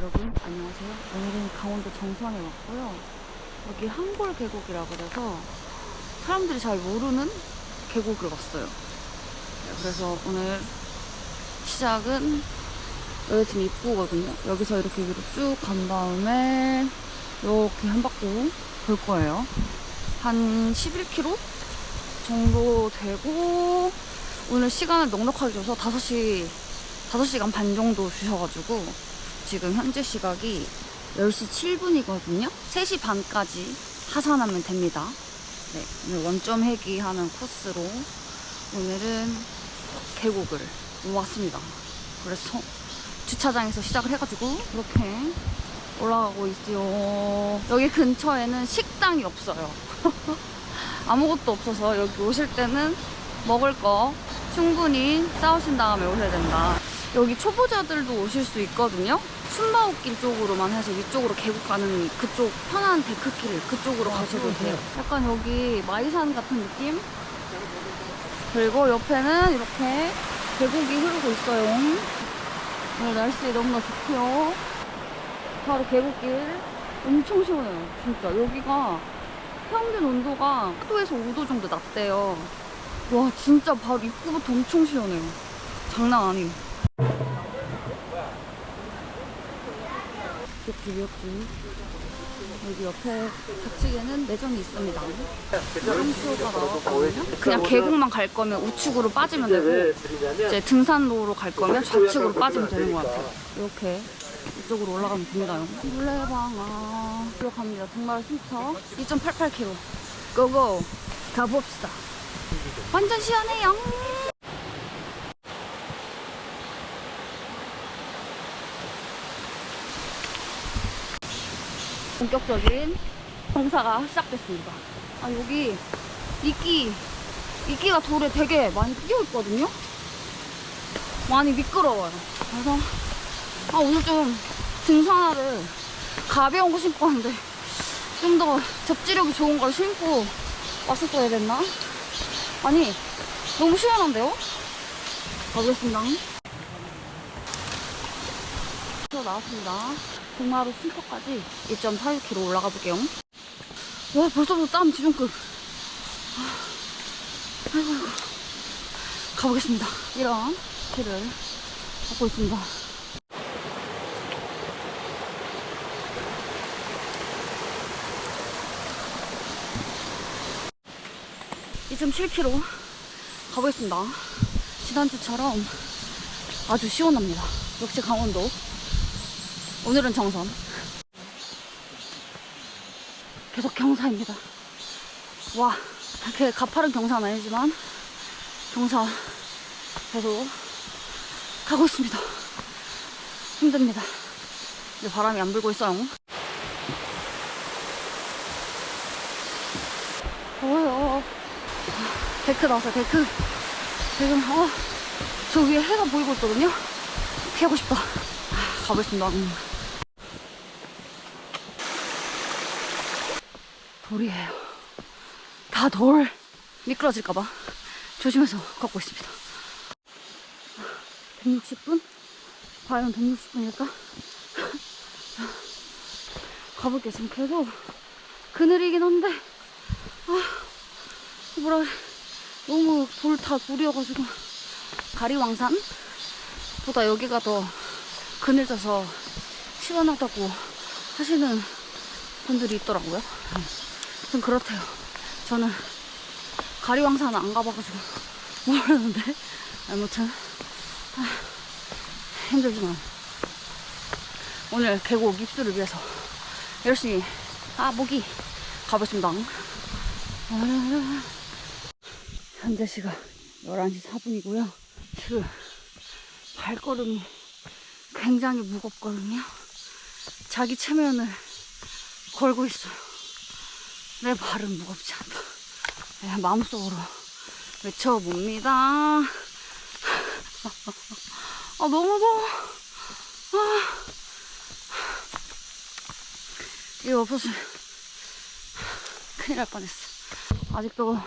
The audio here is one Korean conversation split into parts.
여러분 안녕하세요. 오늘은 강원도 정선에 왔고요. 여기 한골 계곡이라 그래서 사람들이 잘 모르는 계곡을 왔어요. 네, 그래서 오늘 시작은 여기 지금 입구거든요. 여기서 이렇게 위로 쭉 간 다음에 이렇게 한 바퀴 돌 거예요. 한 11km 정도 되고 오늘 시간을 넉넉하게 줘서 5시 5시간 반 정도 주셔가지고 지금 현재 시각이 10시 7분이거든요. 3시 반까지 하산하면 됩니다. 네, 오늘 원점 회귀하는 코스로 오늘은 계곡을 왔습니다. 그래서 주차장에서 시작을 해가지고 이렇게 올라가고 있어요. 여기 근처에는 식당이 없어요. 아무것도 없어서 여기 오실 때는 먹을 거 충분히 싸우신 다음에 오셔야 된다. 여기 초보자들도 오실 수 있거든요. 순바옥길 쪽으로만 해서 위쪽으로 계곡 가는 그쪽 편한 데크길 그쪽으로 가셔도 돼요. 약간 여기 마이산 같은 느낌? 그리고 옆에는 이렇게 계곡이 흐르고 있어요. 오늘 날씨 너무나 좋고요. 바로 계곡길 엄청 시원해요. 진짜 여기가 평균 온도가 4도에서 5도 정도 낮대요. 와 진짜 바로 입구부터 엄청 시원해요. 장난 아니에요. 기억주 기억주 여기 옆에 좌측에는 매점이 있습니다. 물음표가 나왔거든요. 그냥 계곡만 갈 거면 우측으로 빠지면 되고 이제 등산로로 갈 거면 좌측으로 빠지면 되는 것 같아요. 이렇게 이쪽으로 올라가면 됩니다. 물레방아 이로 갑니다. 등마을 숨터 2.88km. 고고 가봅시다. 완전 시원해요. 본격적인 공사가 시작됐습니다. 아 여기 이끼 이끼가 돌에 되게 많이 끼어 있거든요. 많이 미끄러워요. 그래서 아 오늘 좀 등산화를 가벼운 거 신고 왔는데 좀 더 접지력이 좋은 걸 신고 왔었어야 됐나? 아니 너무 시원한데요? 가보겠습니다. 저 나왔습니다. 동마루 순터까지 1.46km 올라가 볼게요. 와 벌써부터 땀 지중급. 아, 아이고 아이고. 가보겠습니다. 이런 길을 걷고 있습니다. (2.7km) 가보겠습니다 지난주처럼 아주 시원합니다 역시 강원도 오늘은 정선. 계속 경사입니다. 와, 그렇게 가파른 경사는 아니지만, 경사 계속 가고 있습니다. 힘듭니다. 근데 바람이 안 불고 있어요. 더워요. 데크 나왔어요, 데크. 지금, 어, 저 위에 해가 보이고 있거든요? 피하고 싶다. 아, 가보겠습니다. 돌이에요. 다 돌. 미끄러질까봐 조심해서 걷고 있습니다. 160분? 과연 160분일까? 가볼게요. 지금 계속 그늘이긴 한데, 아, 뭐라. 너무 돌 다 돌이어가지고, 가리왕산? 보다 여기가 더 그늘 져서 시원하다고 하시는 분들이 있더라고요. 좀 그렇대요. 저는 가리왕산은 안 가봐가지고 모르는데 아무튼 아, 힘들지만 오늘 계곡 입수를 위해서 열심히 아 모기 가보겠습니다. 아, 현재 시각 11시 4분이고요. 지금 발걸음이 굉장히 무겁거든요. 자기 체면을 걸고 있어요. 내 발은 무겁지 않다. 네, 마음속으로 외쳐봅니다. 아, 너무 더워. 아, 이거 없었으면 큰일 날 뻔했어. 아직도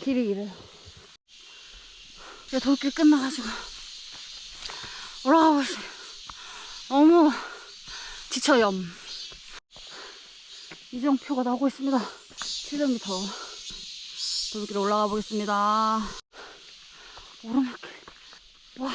길이 이래요. 이제 돌길 끝나가지고 올라가고 있어요. 너무 지쳐염. 이정표가 나오고 있습니다. 700m. 돌길 올라가 보겠습니다. 오르막길. 와,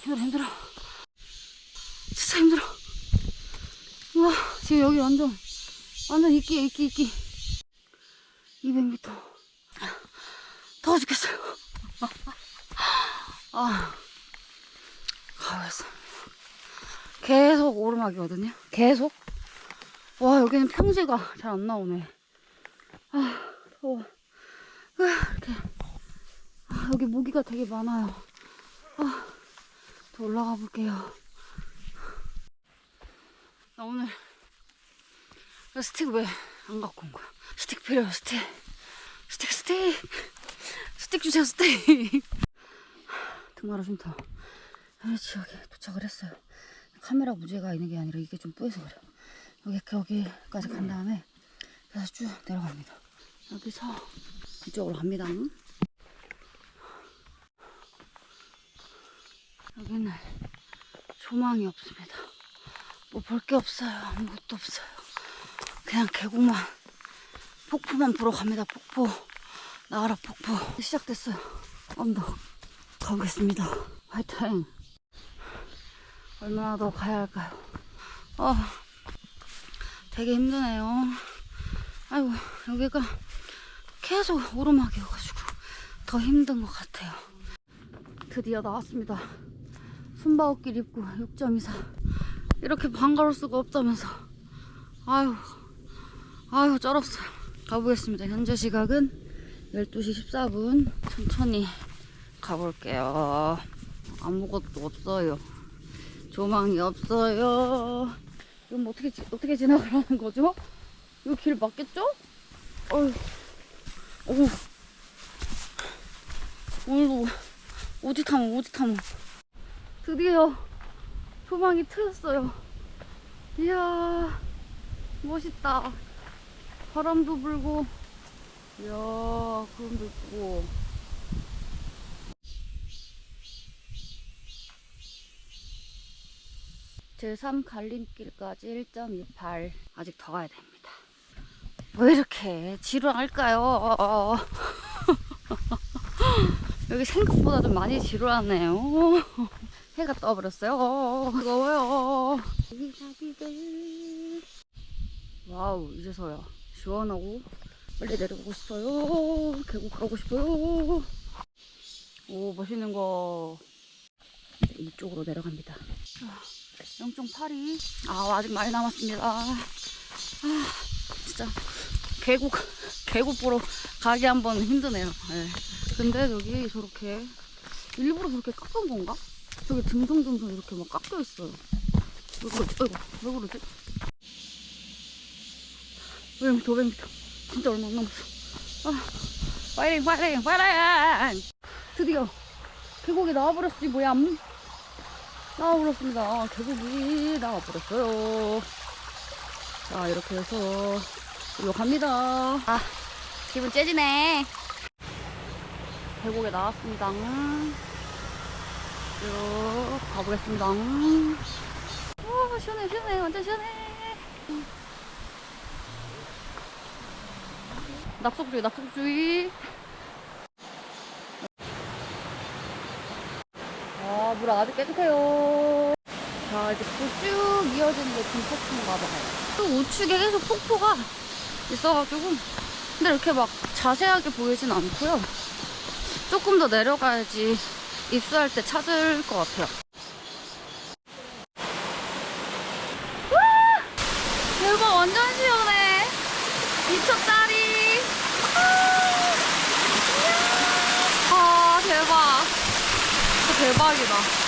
힘들어, 힘들어. 진짜 힘들어. 우와, 지금 여기 완전, 완전 이끼, 이끼, 이끼. 200m. 더워 죽겠어요. 아, 가겠어. 계속 오르막이거든요. 계속. 와, 여기는 평지가 잘 안 나오네. 아, 더워. 으, 이렇게. 아, 여기 모기가 되게 많아요. 아, 더 올라가 볼게요. 나 오늘 스틱 왜 안 갖고 온 거야? 스틱 필요해, 스틱. 스틱, 스틱. 스틱 주세요, 스틱. 등마루 쉼터. 아, 지역에 도착을 했어요. 카메라 무게가 있는 게 아니라 이게 좀 뿌여서 그래요. 여기, 여기까지 간 다음에 그래서 쭉 내려갑니다. 여기서 이쪽으로 갑니다. 여기는 조망이 없습니다. 뭐 볼 게 없어요. 아무것도 없어요. 그냥 계곡만, 폭포만 보러 갑니다. 폭포. 나가라, 폭포. 시작됐어요. 언덕. 가보겠습니다. 화이팅! 얼마나 더 가야 할까요? 아, 되게 힘드네요. 아이고, 여기가 계속 오르막이어가지고 더 힘든 것 같아요. 드디어 나왔습니다. 숨바꼭길 입구 6.24. 이렇게 반가울 수가 없다면서. 아유, 아유, 쩔었어요. 가보겠습니다. 현재 시각은 12시 14분. 천천히 가볼게요. 아무것도 없어요. 조망이 없어요. 이건 어떻게, 지- 어떻게 지나가라는 거죠? 이거 길 맞겠죠? 어휴, 오. 오늘도 오지 타면 오지 타면. 드디어 조망이 트였어요. 이야, 멋있다. 바람도 불고, 이야, 구름도 있고. 제3 갈림길까지 1.28. 아직 더 가야 됩니다. 왜 이렇게 지루할까요? 여기 생각보다 좀 많이 지루하네요. 해가 떠버렸어요. 뜨거워요. 와우, 이제서야 시원하고 빨리 내려가고 싶어요. 계곡 가고 싶어요. 오, 멋있는 거. 이쪽으로 내려갑니다. 0.82. 아, 아직 많이 남았습니다. 아, 진짜 계곡, 계곡 보러 가기 한 번 힘드네요. 예. 근데 저기 저렇게 일부러 그렇게 깎은 건가? 저기 듬성듬성 이렇게 막 깎여 있어요. 왜 그러지? 아이고, 왜 그러지? 500m, 500m. 진짜 얼마 안 남았어. 아, 파이팅, 파이팅, 파이팅! 드디어 계곡이 나와버렸지, 뭐야. 음. 나와버렸습니다. 계곡이 나와버렸어요. 자, 이렇게 해서 이로 갑니다. 아, 기분 째지네. 계곡에 나왔습니다. 쭉 가보겠습니다. 와, 시원해, 시원해. 완전 시원해. 낙석주의, 낙석주의. 아, 물 아주 깨끗해요. 자, 이제 쭉 이어지는 게 금폭포인가 봐요. 또 우측에 계속 폭포가 있어가지고. 근데 이렇게 막 자세하게 보이진 않고요. 조금 더 내려가야지 입수할 때 찾을 것 같아요. 와! 대박, 완전 시원해. 미쳤다리. 아, 대박. 대박이다.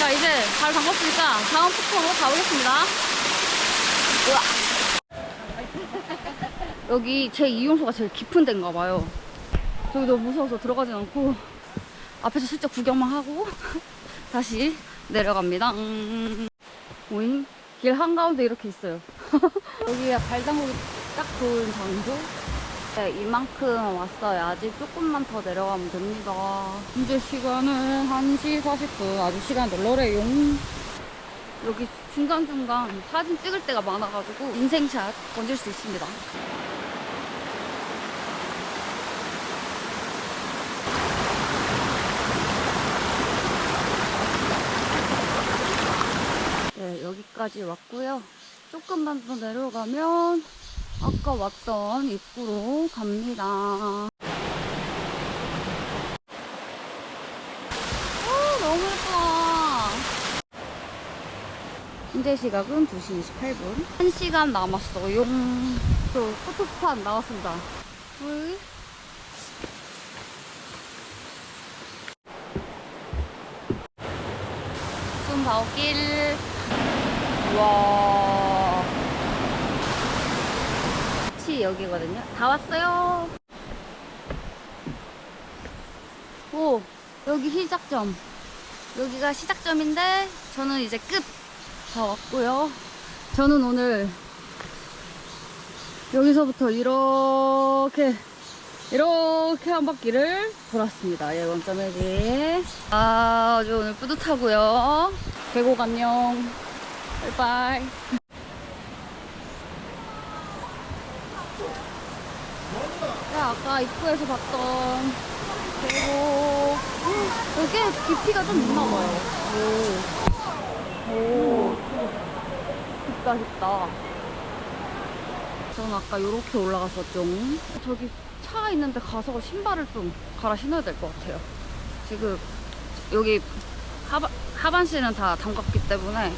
아. 자, 이제 발 담갔으니까 다음 폭포로 가보겠습니다. 우와. 여기 제 이용소가 제일 깊은 데인가 봐요. 저기 너무 무서워서 들어가진 않고 앞에서 슬쩍 구경만 하고 다시 내려갑니다. 음. 오잉? 길 한가운데 이렇게 있어요. 여기가 발 담그기 딱 좋은 장소. 네, 이만큼 왔어요. 아직 조금만 더 내려가면 됩니다. 현재 시간은 1시 40분. 아주 시간 널널해요. 여기 중간중간 사진 찍을 때가 많아가지고 인생샷 건질 수 있습니다. 네, 여기까지 왔고요. 조금만 더 내려가면 아까 왔던 입구로 갑니다. 오, 너무 예뻐. 현재 시각은 2시 28분. 1시간 남았어요. 또 포토스팟 나왔습니다. ui. 숨 바오길. 와. 치 여기거든요. 다 왔어요. 오, 여기 시작점. 여기가 시작점인데 저는 이제 끝 다 왔고요. 저는 오늘 여기서부터 이렇게 이렇게 한 바퀴를 돌았습니다. 예, 원점에게 아, 아주 오늘 뿌듯하고요. 계곡 안녕. 바이바이. 네, 아까 입구에서 봤던 계곡. 여기 깊이가 좀 있나 봐요. 오. 오. 깊다, 깊다. 저는 아까 요렇게 올라갔었죠. 저기 차 있는데 가서 신발을 좀 갈아 신어야 될 것 같아요. 지금 여기 하바, 하반신은 다 담갔기 때문에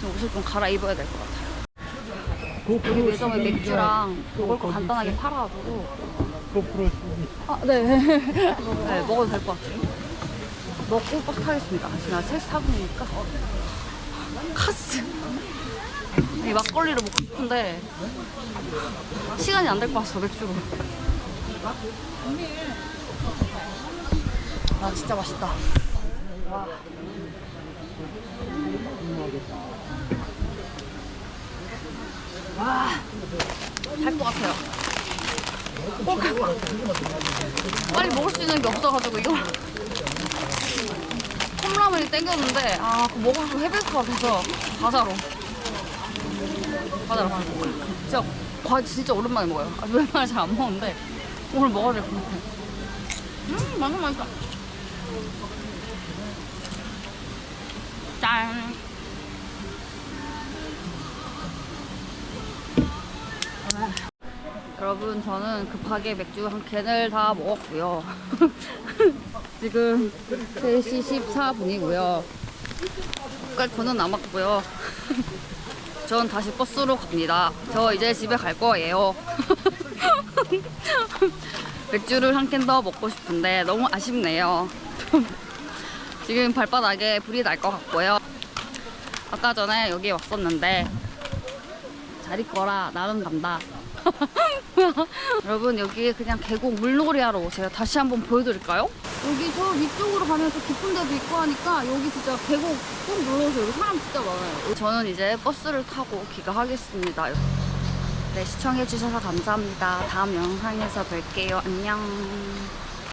지금 옷을 좀 갈아입어야 될 것 같아요. 여기 매점에 맥주랑 먹을 거 간단하게 팔아가지고 고프로 CD. 아, 네. 네, 먹어도 될 것 같아요. 먹고 버스 타겠습니다. 지금 3시 4분이니까. 카스. 이 막걸리를 먹고 싶은데 시간이 안 될 것 같아서 맥주로. 아, 진짜 맛있다. 와. 와, 살 것 같아요. 꼴깍. 빨리 먹을 수 있는 게 없어가지고 이걸 컵라면이 땡겼는데 아 그거 먹으면 것 같아서 과자로. 과자로. 거 진짜 과 진짜 오랜만에 먹어요. 아, 웬만하면 잘안 먹는데 오늘 먹어야 될 것 같아. 음 완전 맛있다 짠 여러분 저는 급하게 맥주 한 캔을 다 먹었고요. 지금 3시 14분이고요. 갈 거는 남았고요. 전 다시 버스로 갑니다. 저 이제 집에 갈 거예요. 맥주를 한 캔 더 먹고 싶은데 너무 아쉽네요. 지금 발바닥에 불이 날 것 같고요. 아까 전에 여기 왔었는데 잘 있거라 나는 간다. 여러분 여기 그냥 계곡 물놀이 하러 오세요. 다시 한번 보여드릴까요? 여기 저 위쪽으로 가면서 깊은 데도 있고 하니까 여기 진짜 계곡 꼭 놀러오세요. 여기 사람 진짜 많아요. 저는 이제 버스를 타고 귀가하겠습니다. 네 시청해주셔서 감사합니다. 다음 영상에서 뵐게요. 안녕.